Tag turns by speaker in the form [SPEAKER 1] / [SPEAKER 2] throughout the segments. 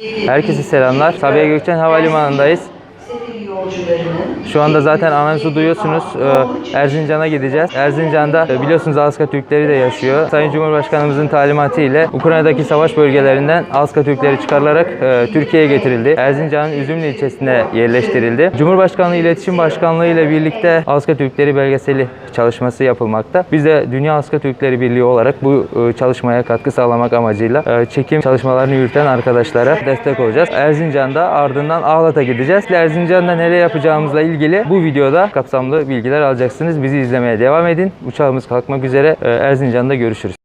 [SPEAKER 1] Herkese selamlar. Sabiha Gökçen Havalimanı'ndayız.
[SPEAKER 2] Sefil yolcularının
[SPEAKER 1] Şu anda zaten anonsu duyuyorsunuz. Ee, Erzincan'a gideceğiz. Erzincan'da e, biliyorsunuz Alska Türkleri de yaşıyor. Sayın Cumhurbaşkanımızın talimatı ile Ukrayna'daki savaş bölgelerinden Alska Türkleri çıkarılarak e, Türkiye'ye getirildi. Erzincan'ın Üzümlü ilçesine yerleştirildi. Cumhurbaşkanlığı İletişim Başkanlığı ile birlikte Alska Türkleri belgeseli çalışması yapılmakta. Biz de Dünya Alska Türkleri Birliği olarak bu e, çalışmaya katkı sağlamak amacıyla çekim çalışmalarını yürüten arkadaşlara destek olacağız. Erzincan'da ardından Ağlat'a gideceğiz. Erzincan'da nereye yapacağımızla ilgili bu videoda kapsamlı bilgiler alacaksınız. Bizi izlemeye devam edin. Uçağımız kalkmak üzere. E, Erzincan'da görüşürüz.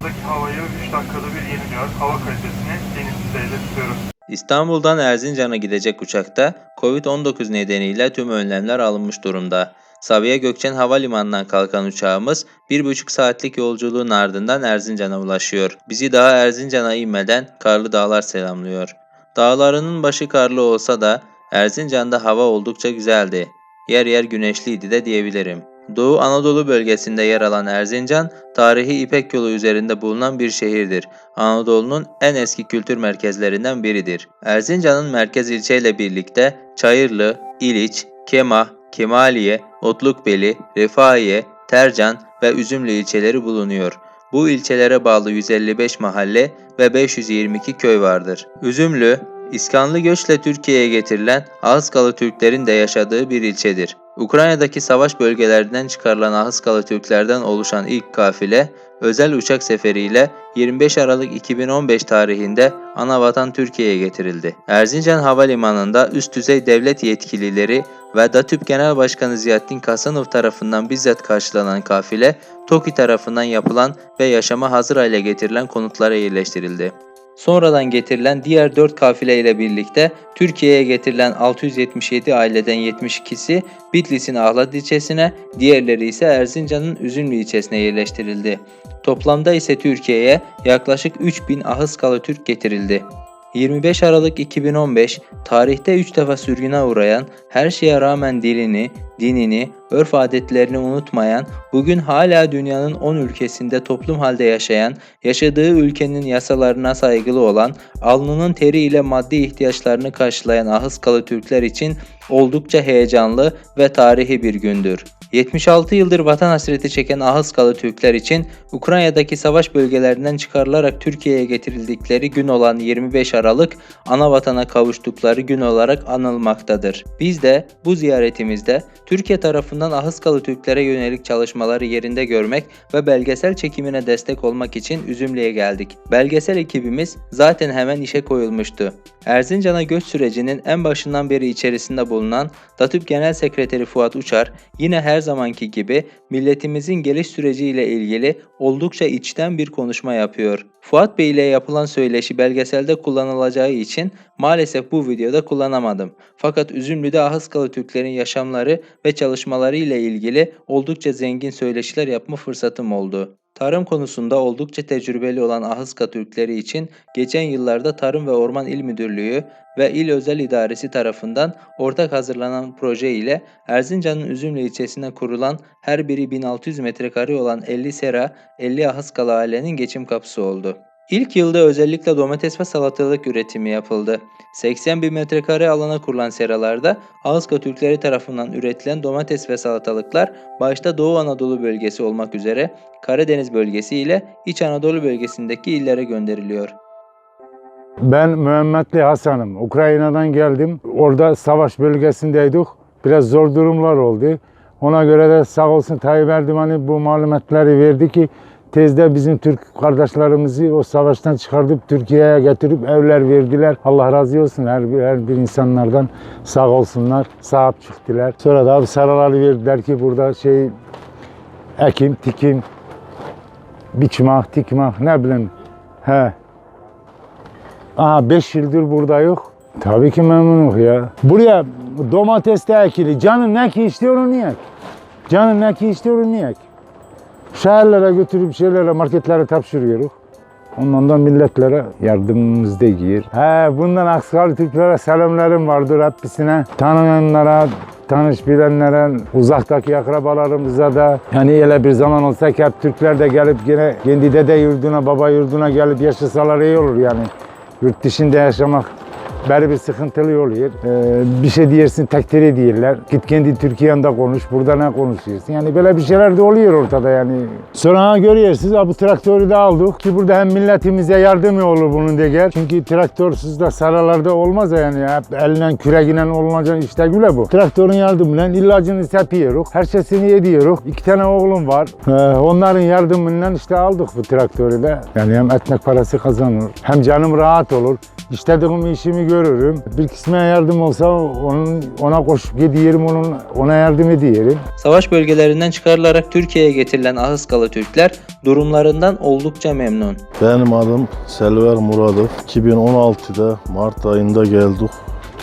[SPEAKER 3] Buradaki havayı 3 dakikada bir yeniliyor. Hava kalitesini deniz düzeyde tutuyoruz.
[SPEAKER 4] İstanbul'dan Erzincan'a gidecek uçakta Covid-19 nedeniyle tüm önlemler alınmış durumda. Sabiha Gökçen Havalimanı'ndan kalkan uçağımız 1,5 saatlik yolculuğun ardından Erzincan'a ulaşıyor. Bizi daha Erzincan'a inmeden karlı dağlar selamlıyor. Dağlarının başı karlı olsa da Erzincan'da hava oldukça güzeldi. Yer yer güneşliydi de diyebilirim. Doğu Anadolu bölgesinde yer alan Erzincan, tarihi İpek yolu üzerinde bulunan bir şehirdir. Anadolu'nun en eski kültür merkezlerinden biridir. Erzincan'ın merkez ilçeyle birlikte Çayırlı, İliç, Kemah, Kemaliye, Otlukbeli, Refahiye, Tercan ve Üzümlü ilçeleri bulunuyor. Bu ilçelere bağlı 155 mahalle ve 522 köy vardır. Üzümlü, İskanlı göçle Türkiye'ye getirilen Ahıskalı Türklerin de yaşadığı bir ilçedir. Ukrayna'daki savaş bölgelerinden çıkarılan Ahıskalı Türklerden oluşan ilk kafile, özel uçak seferiyle 25 Aralık 2015 tarihinde anavatan Türkiye'ye getirildi. Erzincan Havalimanı'nda üst düzey devlet yetkilileri ve DATÜP Genel Başkanı Ziyaettin Kasanov tarafından bizzat karşılanan kafile, TOKİ tarafından yapılan ve yaşama hazır hale getirilen konutlara yerleştirildi. Sonradan getirilen diğer 4 kafile ile birlikte Türkiye'ye getirilen 677 aileden 72'si Bitlis'in Ahlat ilçesine, diğerleri ise Erzincan'ın Üzümlü ilçesine yerleştirildi. Toplamda ise Türkiye'ye yaklaşık 3000 Ahıskalı Türk getirildi. 25 Aralık 2015 tarihte 3 defa sürgüne uğrayan, her şeye rağmen dilini, dinini, örf adetlerini unutmayan, bugün hala dünyanın 10 ülkesinde toplum halde yaşayan, yaşadığı ülkenin yasalarına saygılı olan, alnının teriyle maddi ihtiyaçlarını karşılayan Ahıskalı Türkler için oldukça heyecanlı ve tarihi bir gündür. 76 yıldır vatan hasreti çeken Ahıskalı Türkler için Ukrayna'daki savaş bölgelerinden çıkarılarak Türkiye'ye getirildikleri gün olan 25 Aralık ana vatana kavuştukları gün olarak anılmaktadır. Biz de bu ziyaretimizde Türkiye tarafından Ahıskalı Türklere yönelik çalışmaları yerinde görmek ve belgesel çekimine destek olmak için Üzümlü'ye geldik. Belgesel ekibimiz zaten hemen işe koyulmuştu. Erzincan'a göç sürecinin en başından beri içerisinde bulunan DATÜP Genel Sekreteri Fuat Uçar yine her zamanki gibi milletimizin geliş süreciyle ilgili oldukça içten bir konuşma yapıyor. Fuat Bey ile yapılan söyleşi belgeselde kullanılacağı için maalesef bu videoda kullanamadım. Fakat Üzümlü'de Ahıskalı Türklerin yaşamları ve çalışmaları ile ilgili oldukça zengin söyleşiler yapma fırsatım oldu. Tarım konusunda oldukça tecrübeli olan Ahıska Türkleri için geçen yıllarda Tarım ve Orman İl Müdürlüğü ve İl Özel İdaresi tarafından ortak hazırlanan proje ile Erzincan'ın Üzümlü ilçesine kurulan her biri 1600 metrekare olan 50 sera, 50 Ahıskalı ailenin geçim kapısı oldu. İlk yılda özellikle domates ve salatalık üretimi yapıldı. 80 bin metrekare alana kurulan seralarda Ağızka Türkleri tarafından üretilen domates ve salatalıklar başta Doğu Anadolu bölgesi olmak üzere Karadeniz bölgesi ile İç Anadolu bölgesindeki illere gönderiliyor.
[SPEAKER 5] Ben Muhammedli Hasan'ım. Ukrayna'dan geldim. Orada savaş bölgesindeydik. Biraz zor durumlar oldu. Ona göre de sağ olsun Tayyip Erdoğan bu malumatları verdi ki tezde bizim Türk kardeşlerimizi o savaştan çıkartıp Türkiye'ye getirip evler verdiler. Allah razı olsun her bir, her bir insanlardan sağ olsunlar. Sahip çıktılar. Sonra da abi saraları verdiler ki burada şey ekim, tikim, biçmek, dikmek ne bileyim. He, Aha 5 yıldır burada yok. Tabii ki memnunum ya. Buraya domates de ekili. Canın ne ki istiyor onu yek. Canın ne ki istiyor onu yek. Şehirlere götürüp şeylere marketlere tapşırıyoruz. Ondan da milletlere yardımımız da giyer. He bundan Aksalı Türklere selamlarım vardır hepsine. Tanıyanlara, tanış bilenlere, uzaktaki akrabalarımıza da yani öyle bir zaman olsa ki hep Türkler de gelip yine kendi dede yurduna, baba yurduna gelip yaşasalar iyi olur yani. Yurt dışında yaşamak Beri bir sıkıntılı oluyor. Ee, bir şey diyersin takdir ediyorlar. Git kendi Türkiye'nde konuş, burada ne konuşuyorsun? Yani böyle bir şeyler de oluyor ortada yani. Sonra görüyorsunuz bu traktörü de aldık ki burada hem milletimize yardım olur bunun diye. Çünkü traktörsüz de saralarda olmaz yani. Hep elinden küreğiyle olmayacak işte güle bu. Traktörün yardımıyla ilacını sepiyoruz. Her şeysini ediyoruz. İki tane oğlum var. Ee, onların yardımıyla işte aldık bu traktörü de. Yani hem ekmek parası kazanır. Hem canım rahat olur. İstediğim işimi görürüm. Bir kısmına yardım olsa onun, ona koşup gidiyorum, onun, ona yardım ediyorum.
[SPEAKER 4] Savaş bölgelerinden çıkarılarak Türkiye'ye getirilen Ahıskalı Türkler durumlarından oldukça memnun.
[SPEAKER 6] Benim adım Selver Muradov. 2016'da Mart ayında geldik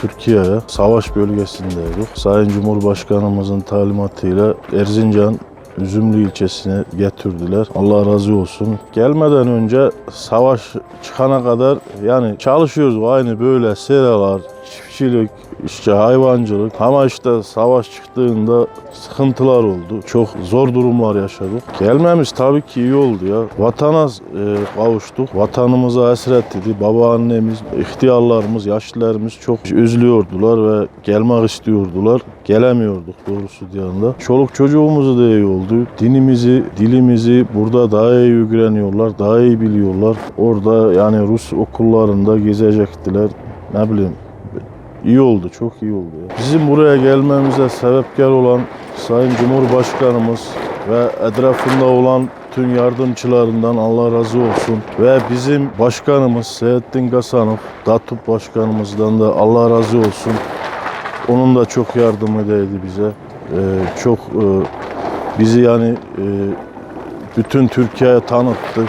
[SPEAKER 6] Türkiye'ye. Savaş bölgesindeydik. Sayın Cumhurbaşkanımızın talimatıyla Erzincan Üzümlü ilçesine getirdiler. Allah razı olsun. Gelmeden önce savaş çıkana kadar yani çalışıyoruz aynı böyle seralar, çiftçilik, işte hayvancılık. Ama işte savaş çıktığında sıkıntılar oldu. Çok zor durumlar yaşadık. Gelmemiz tabii ki iyi oldu ya. Vatana e, kavuştuk. Vatanımıza hasret idi. Babaannemiz, ihtiyarlarımız, yaşlılarımız çok üzülüyordular ve gelmek istiyordular. Gelemiyorduk doğrusu yanında. Çoluk çocuğumuzu da iyi oldu. Dinimizi, dilimizi burada daha iyi öğreniyorlar, daha iyi biliyorlar. Orada yani Rus okullarında gezecektiler. Ne bileyim İyi oldu, çok iyi oldu. Bizim buraya gelmemize sebepkar olan Sayın Cumhurbaşkanımız ve etrafında olan tüm yardımcılarından Allah razı olsun. Ve bizim başkanımız Seyettin Gasanov, DATUP başkanımızdan da Allah razı olsun. Onun da çok yardımı değdi bize. Ee, çok e, bizi yani e, bütün Türkiye'ye tanıttı.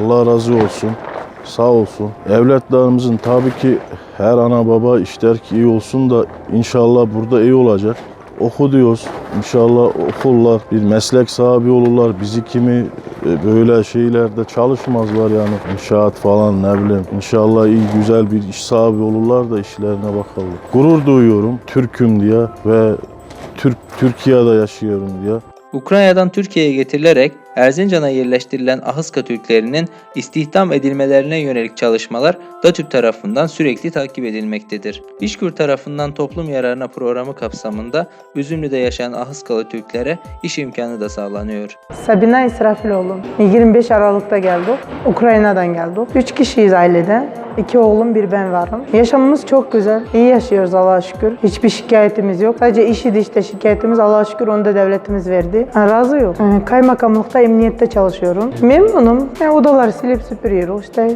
[SPEAKER 6] Allah razı olsun. Sağ olsun. Evlatlarımızın tabii ki her ana baba ister ki iyi olsun da inşallah burada iyi olacak. Oku diyoruz. İnşallah okurlar, bir meslek sahibi olurlar. Bizi kimi e, böyle şeylerde çalışmazlar yani. İnşaat falan ne bileyim. İnşallah iyi güzel bir iş sahibi olurlar da işlerine bakalım. Gurur duyuyorum Türk'üm diye ve Türk Türkiye'de yaşıyorum diye.
[SPEAKER 4] Ukrayna'dan Türkiye'ye getirilerek Erzincan'a yerleştirilen Ahıska Türklerinin istihdam edilmelerine yönelik çalışmalar DATÜP tarafından sürekli takip edilmektedir. İşkur tarafından toplum yararına programı kapsamında Üzümlü'de yaşayan Ahıskalı Türklere iş imkanı da sağlanıyor.
[SPEAKER 7] Sabina İsrafiloğlu. 25 Aralık'ta geldik. Ukrayna'dan geldik. 3 kişiyiz ailede. İki oğlum, bir ben varım. Yaşamımız çok güzel. İyi yaşıyoruz Allah'a şükür. Hiçbir şikayetimiz yok. Sadece işi işte şikayetimiz Allah'a şükür onu da devletimiz verdi. Ben razıyım. Ee, Kaymakamlıkta, emniyette çalışıyorum. Memnunum. Yani odaları silip süpürüyoruz. İşte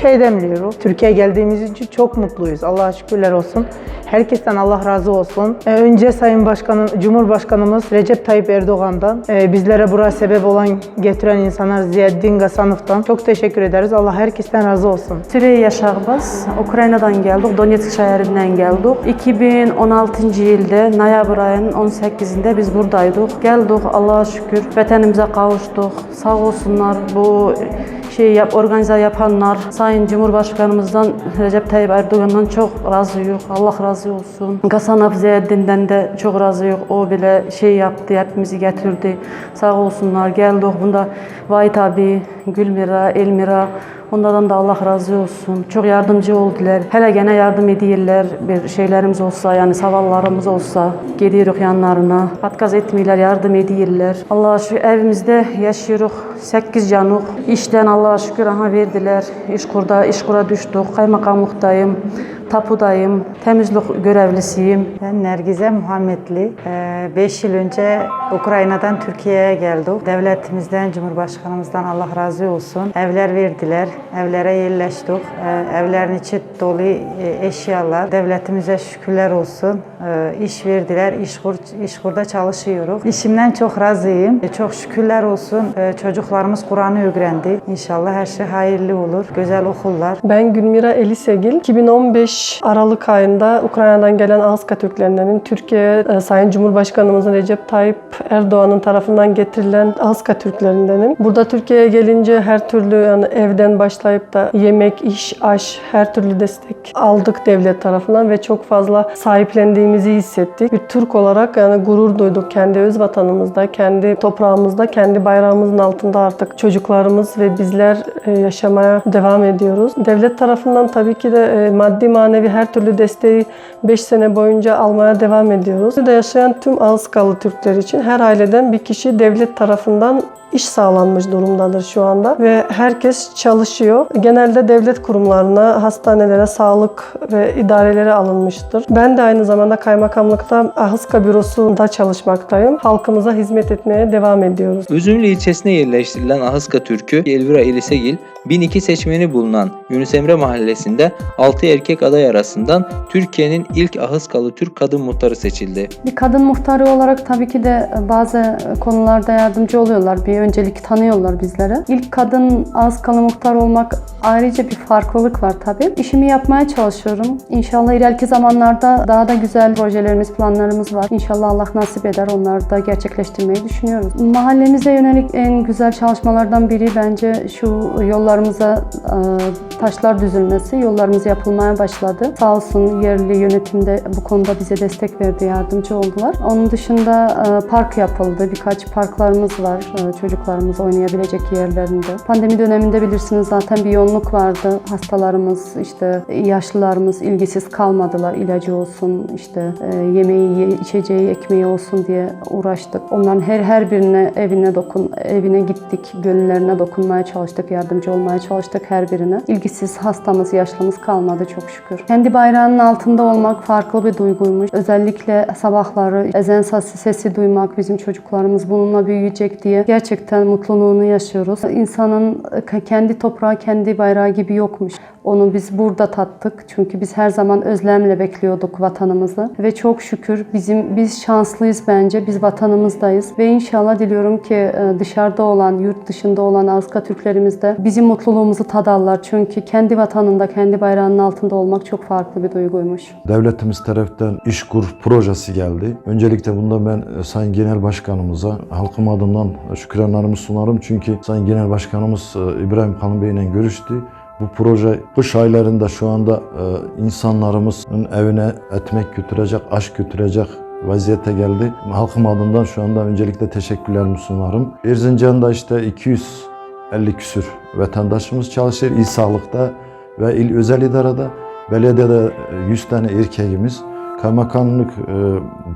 [SPEAKER 7] çay demliyoruz. Türkiye'ye geldiğimiz için çok mutluyuz. Allah'a şükürler olsun. Herkesten Allah razı olsun. Ee, önce Sayın Başkanım, Cumhurbaşkanımız Recep Tayyip Erdoğan'dan, e, bizlere buraya sebep olan, getiren insanlar Ziyaddin Gasanov'tan çok teşekkür ederiz. Allah herkesten razı olsun.
[SPEAKER 8] Süreyya Şahbaz, Ukrayna'dan geldik, Donetsk şehrinden geldik. 2016 yılda noyabr ayının 18'inde biz buradaydık. Geldik Allah'a şükür, vatanımıza kavuştuk. Sağ olsunlar bu şey yap, organize yapanlar, Sayın Cumhurbaşkanımızdan Recep Tayyip Erdoğan'dan çok razıyıq. Allah razı olsun. Gasanov Ziyaddin'den de çok razıyıq. O bile şey yaptı, hepimizi getirdi. Sağ olsunlar. Geldik. Bunda Vahit abi, Gülmira, Elmira, Onlardan da Allah razı olsun. Çok yardımcı oldular. Hele gene yardım ediyorlar. Bir şeylerimiz olsa, yani savallarımız olsa gidiyoruz yanlarına. Patkaz etmiyorlar, yardım ediyorlar. Allah'a şükür evimizde yaşıyoruz. 8 canıq. İşten Allah'a şükür aha verdiler. İş kurda, iş kura düştük. Kaymakamlıktayım. Tapudayım. Temizlik görevlisiyim.
[SPEAKER 9] Ben Nergize Muhammedli. 5 yıl önce Ukrayna'dan Türkiye'ye geldik. Devletimizden, Cumhurbaşkanımızdan Allah razı olsun. Evler verdiler. Evlere yerleştik. Ee, Evlerin içi dolu e, eşyalar. Devletimize şükürler olsun. Ee, İş verdiler. İşkur, İşkur'da çalışıyoruz. İşimden çok razıyım. Çok şükürler olsun. Ee, Çocuklarımız Kur'an'ı öğrendi. İnşallah her şey hayırlı olur. Güzel okullar.
[SPEAKER 10] Ben Gülmira Elisegil. 2015 2005 Aralık ayında Ukrayna'dan gelen Ahıska Türklerinden Türkiye'ye e, Sayın Cumhurbaşkanımızın Recep Tayyip Erdoğan'ın tarafından getirilen Ahıska Türklerindenim. Burada Türkiye'ye gelince her türlü yani evden başlayıp da yemek, iş, aş her türlü destek aldık devlet tarafından ve çok fazla sahiplendiğimizi hissettik. Bir Türk olarak yani gurur duyduk kendi öz vatanımızda, kendi toprağımızda, kendi bayrağımızın altında artık çocuklarımız ve bizler e, yaşamaya devam ediyoruz. Devlet tarafından tabii ki de e, maddi manevi her türlü desteği 5 sene boyunca almaya devam ediyoruz. Burada yaşayan tüm Ağızkalı Türkler için her aileden bir kişi devlet tarafından iş sağlanmış durumdadır şu anda ve herkes çalışıyor. Genelde devlet kurumlarına, hastanelere, sağlık ve idarelere alınmıştır. Ben de aynı zamanda kaymakamlıkta Ahıska bürosunda çalışmaktayım. Halkımıza hizmet etmeye devam ediyoruz.
[SPEAKER 4] Üzümlü ilçesine yerleştirilen Ahıska Türk'ü Elvira Elisegil, 1002 seçmeni bulunan Yunus Emre mahallesinde 6 erkek aday arasından Türkiye'nin ilk Ahıskalı Türk kadın muhtarı seçildi.
[SPEAKER 11] Bir kadın muhtarı olarak tabii ki de bazı konularda yardımcı oluyorlar. Bir öncelik tanıyorlar bizlere. İlk kadın Ağızkalı muhtar olmak ayrıca bir farklılık var tabii. İşimi yapmaya çalışıyorum. İnşallah ileriki zamanlarda daha da güzel projelerimiz, planlarımız var. İnşallah Allah nasip eder. Onları da gerçekleştirmeyi düşünüyoruz. Mahallemize yönelik en güzel çalışmalardan biri bence şu yollarımıza e, taşlar düzülmesi. Yollarımız yapılmaya başladı. Sağ olsun yerli yönetimde bu konuda bize destek verdi, yardımcı oldular. Onun dışında e, park yapıldı. Birkaç parklarımız var. E, çocuklarımız oynayabilecek yerlerinde. Pandemi döneminde bilirsiniz zaten bir yoğunluk vardı. Hastalarımız, işte yaşlılarımız ilgisiz kalmadılar. İlacı olsun, işte e, yemeği, ye- içeceği, ekmeği olsun diye uğraştık. Onların her her birine evine dokun, evine gittik, gönüllerine dokunmaya çalıştık, yardımcı olmaya çalıştık her birine. İlgisiz hastamız, yaşlımız kalmadı çok şükür. Kendi bayrağının altında olmak farklı bir duyguymuş. Özellikle sabahları sesi, sesi duymak, bizim çocuklarımız bununla büyüyecek diye gerçekten mutluluğunu yaşıyoruz. İnsanın e, kendi toprağı, kendi bayrağı gibi yokmuş. Onu biz burada tattık. Çünkü biz her zaman özlemle bekliyorduk vatanımızı. Ve çok şükür bizim biz şanslıyız bence. Biz vatanımızdayız. Ve inşallah diliyorum ki e, dışarıda olan, yurt dışında olan Azka Türklerimiz de bizim mutluluğumuzu tadarlar. Çünkü kendi vatanında, kendi bayrağının altında olmak çok farklı bir duyguymuş.
[SPEAKER 12] Devletimiz tarafından İşkur projesi geldi. Öncelikle bunda ben e, Sayın Genel Başkanımıza halkım adından şükranlarımı sunarım. Çünkü Sayın Genel Başkanımız e, İbrahim Kalın Bey ile görüştü. Bu proje kış aylarında şu anda e, insanlarımızın evine ekmek götürecek, aş götürecek vaziyete geldi. Halkım adından şu anda öncelikle teşekkürlerimi sunarım. Erzincan'da işte 250 küsür vatandaşımız çalışır. İl sağlıkta ve il özel idarede. Belediyede e, 100 tane erkeğimiz. Kaymakamlık e,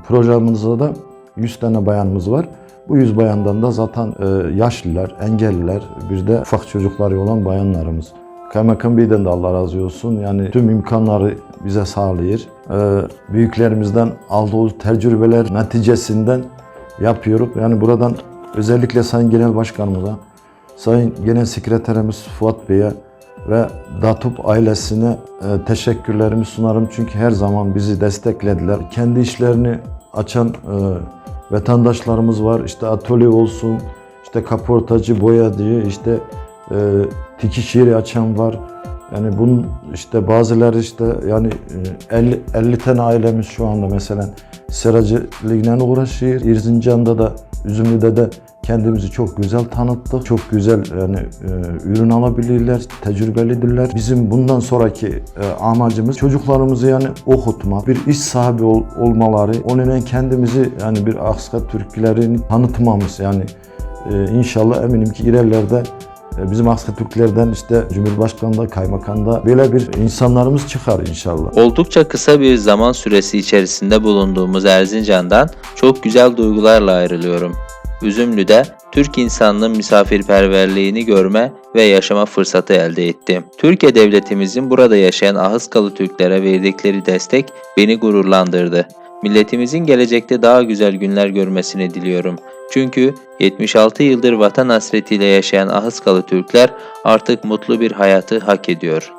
[SPEAKER 12] projemizde de 100 tane bayanımız var. Bu 100 bayandan da zaten e, yaşlılar, engelliler, bir de ufak çocukları olan bayanlarımız. Kaymakam Bey'den de Allah razı olsun. Yani tüm imkanları bize sağlıyor. E, büyüklerimizden aldığı tecrübeler neticesinden yapıyoruz. Yani buradan özellikle Sayın Genel Başkanımıza, Sayın Genel Sekreterimiz Fuat Bey'e ve Datup ailesine e, teşekkürlerimi sunarım. Çünkü her zaman bizi desteklediler. Kendi işlerini açan vatandaşlarımız var. İşte atölye olsun, işte kaportacı, boyacı, işte e, dikiş yeri açan var. Yani bunun işte bazıları işte yani e, 50, 50 tane ailemiz şu anda mesela seracılığıyla uğraşıyor. İrzincan'da da Üzümlü'de de kendimizi çok güzel tanıttık. Çok güzel yani e, ürün alabilirler, tecrübelidirler. Bizim bundan sonraki e, amacımız çocuklarımızı yani okutmak, bir iş sahibi ol- olmaları, onunla kendimizi yani bir Aksa Türklerini tanıtmamız yani e, inşallah eminim ki ilerlerde e, bizim Aksa Türklerden işte Cumhurbaşkanı'nda, kaymakamda böyle bir insanlarımız çıkar inşallah.
[SPEAKER 4] Oldukça kısa bir zaman süresi içerisinde bulunduğumuz Erzincan'dan çok güzel duygularla ayrılıyorum. Üzümlü'de Türk insanının misafirperverliğini görme ve yaşama fırsatı elde ettim. Türkiye devletimizin burada yaşayan Ahıskalı Türklere verdikleri destek beni gururlandırdı. Milletimizin gelecekte daha güzel günler görmesini diliyorum. Çünkü 76 yıldır vatan hasretiyle yaşayan Ahıskalı Türkler artık mutlu bir hayatı hak ediyor.